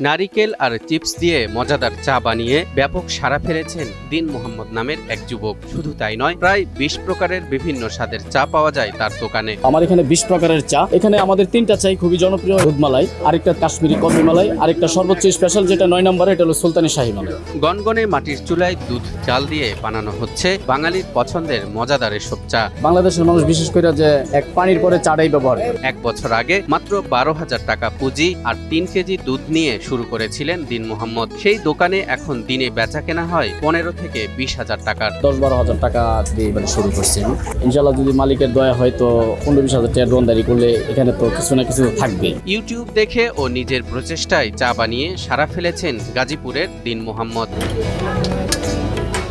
নারিকেল আর চিপস দিয়ে মজাদার চা বানিয়ে ব্যাপক সাড়া ফেলেছেন দিন মোহাম্মদ নামের এক যুবক। শুধু তাই নয় প্রায় বিশ প্রকারের বিভিন্ন স্বাদের চা পাওয়া যায় তার দোকানে। আমার এখানে বিশ প্রকারের চা। এখানে আমাদের তিনটা চাই খুবই জনপ্রিয় দুধ মালাই আরেকটা কাশ্মীরি কফি মালাই আরেকটা সর্বোচ্চ স্পেশাল যেটা নয় নম্বরে এটা হলো সুলতানি শাহী মালাই গনগনে মাটির চুলায় দুধ চাল দিয়ে বানানো হচ্ছে বাঙালির পছন্দের মজাদার এসব চা। বাংলাদেশের মানুষ বিশেষ করে যে এক পানির পরে চাটাই ব্যবহার। এক বছর আগে মাত্র বারো হাজার টাকা পুঁজি আর তিন কেজি দুধ নিয়ে শুরু করেছিলেন দিন মোহাম্মদ। সেই দোকানে এখন দিনে বেচা কেনা হয় পনেরো থেকে বিশ হাজার টাকার। দশ বারো হাজার টাকা দিয়ে মানে শুরু করছি আমি। ইনশাল্লাহ যদি মালিকের দয়া হয় তো পনেরো বিশ হাজার টাকা দোকানদারি করলে এখানে তো কিছু না কিছু থাকবে ইউটিউব দেখে ও নিজের প্রচেষ্টায় চা বানিয়ে সারা ফেলেছেন গাজীপুরের দিন মোহাম্মদ।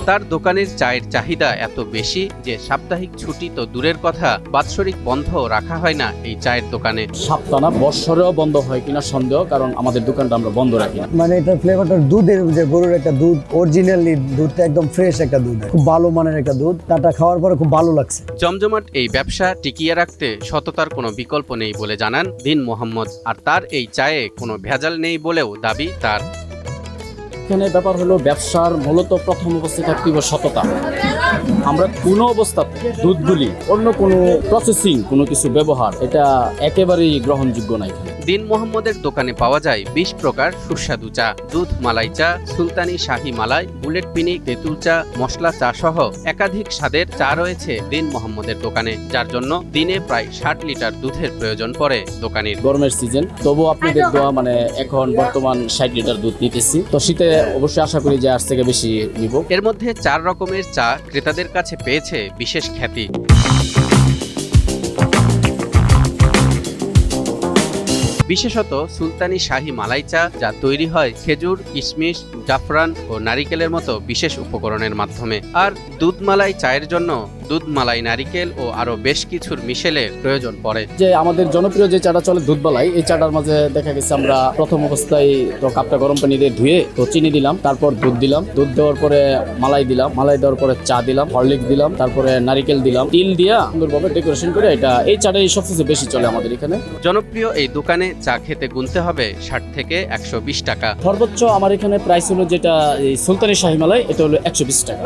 তার দোকানের চায়ের চাহিদা এত বেশি যে সাপ্তাহিক ছুটি তো দূরের কথা বাৎসরিক বন্ধ রাখা হয় না এই চায়ের দোকানে। সাপ্তাহ বৎসরেও বন্ধ হয় কিনা সন্দেহ কারণ আমাদের দোকানটা আমরা বন্ধ রাখি মানে এটার ফ্লেভারটা দুধের যে গরুর একটা দুধ অরিজিনালি দুধটা একদম ফ্রেশ একটা দুধ খুব ভালো মানের একটা দুধ তাটা খাওয়ার পরে খুব ভালো লাগছে। জমজমাট এই ব্যবসা টিকিয়ে রাখতে সততার কোনো বিকল্প নেই বলে জানান দিন মোহাম্মদ। আর তার এই চায়ে কোনো ভেজাল নেই বলেও দাবি তার এখানে ব্যাপার হলো ব্যবসার মূলত প্রথম অবস্থায় থাকতে হবে সততা। আমরা কোনো অবস্থাতে দুধগুলি অন্য কোনো প্রসেসিং কোনো কিছু ব্যবহার এটা একেবারেই গ্রহণযোগ্য না এখানে। দিন মোহাম্মদের দোকানে পাওয়া যায় বিশ প্রকার সুস্বাদু চা। দুধ মালাই চা সুলতানি শাহি মালাই বুলেট পিনি তেঁতুল চা মশলা চা সহ একাধিক স্বাদের চা রয়েছে দিন মোহাম্মদের দোকানে যার জন্য দিনে প্রায় ষাট লিটার দুধের প্রয়োজন পড়ে দোকানের। গরমের সিজন তবুও আপনাদের দোয়া মানে এখন বর্তমান ষাট লিটার দুধ নিতেছি তো শীতে অবশ্যই আশা করি যে আজ থেকে বেশি নিব। এর মধ্যে চার রকমের চা ক্রেতাদের কাছে পেয়েছে বিশেষ খ্যাতি। বিশেষত সুলতানি শাহি মালাই চা যা তৈরি হয় খেজুর, কিশমিশ, জাফরান ও নারিকেলের মতো বিশেষ উপকরণের মাধ্যমে। আর দুধ মালাই চায়ের জন্য দুধ মালাই নারিকেল ও আরও বেশ কিছুর মিশেলের প্রয়োজন পড়ে। যে আমাদের জনপ্রিয় যে চাটা চলে দুধবালাই এই চাটার মাঝে দেখা গেছে আমরা প্রথম অবস্থায় তো কাপটা গরম পানি দিয়ে ধুয়ে তো চিনি দিলাম তারপর দুধ দিলাম। দুধ দেওয়ার পরে মালাই দিলাম মালাই দেওয়ার পরে চা দিলাম হরলিক দিলাম তারপরে নারিকেল দিলাম। তিল দিয়া সুন্দরভাবে ডেকোরেশন করে এটা এই চাটাই সবচেয়ে বেশি চলে আমাদের এখানে। জনপ্রিয় এই দোকানে চা খেতে গুনতে হবে ষাট থেকে একশো বিশ টাকা। সর্বোচ্চ আমার এখানে প্রাইস হলো যেটা এই সুলতানি শাহি মালাই এটা হলো একশো বিশ টাকা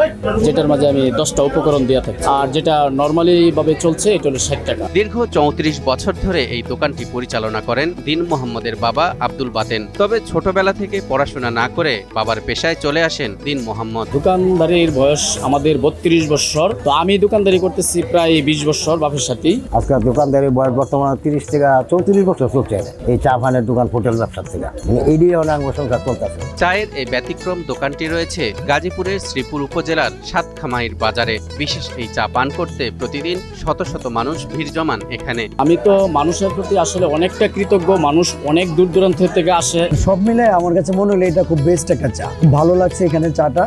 যেটার মাঝে আমি দশটা উপকরণ দেওয়া থাকি। আর যেটা নর্মালি ভাবে চলছে এটা হলো ষাট টাকা। দীর্ঘ চৌত্রিশ বছর ধরে এই দোকানটি পরিচালনা করেন দিন মোহাম্মদের বাবা আব্দুল বাতেন। তবে ছোটবেলা থেকে পড়াশোনা না করে বাবার পেশায় চলে আসেন দিন মোহাম্মদ। দোকানদারির বয়স আমাদের বত্রিশ বছর। তো আমি দোকানদারি করতেছি প্রায় বিশ বছর বাপের সাথেই। আজকাল দোকানদারি বয়স বর্তমানে তিরিশ থেকে চৌত্রিশ বছর চলছে। এই চা পানের দোকান হোটেল ব্যবসার থেকে। মানে এই দিয়ে অনেক সংসার চলতেছে। চায়ের এই ব্যতিক্রম দোকানটি রয়েছে গাজীপুরের শ্রীপুর উপজেলার সাতখামাইর বাজারে। বিশেষ এই চা পান করতে প্রতিদিন শত শত মানুষ ভিড় জমান এখানে। আমি তো মানুষের প্রতি আসলে অনেকটা কৃতজ্ঞ মানুষ অনেক দূর দূরান্ত থেকে আসে। সব মিলে আমার কাছে মনে হলো এটা খুব বেস্ট একটা চা। ভালো লাগছে এখানে চাটা।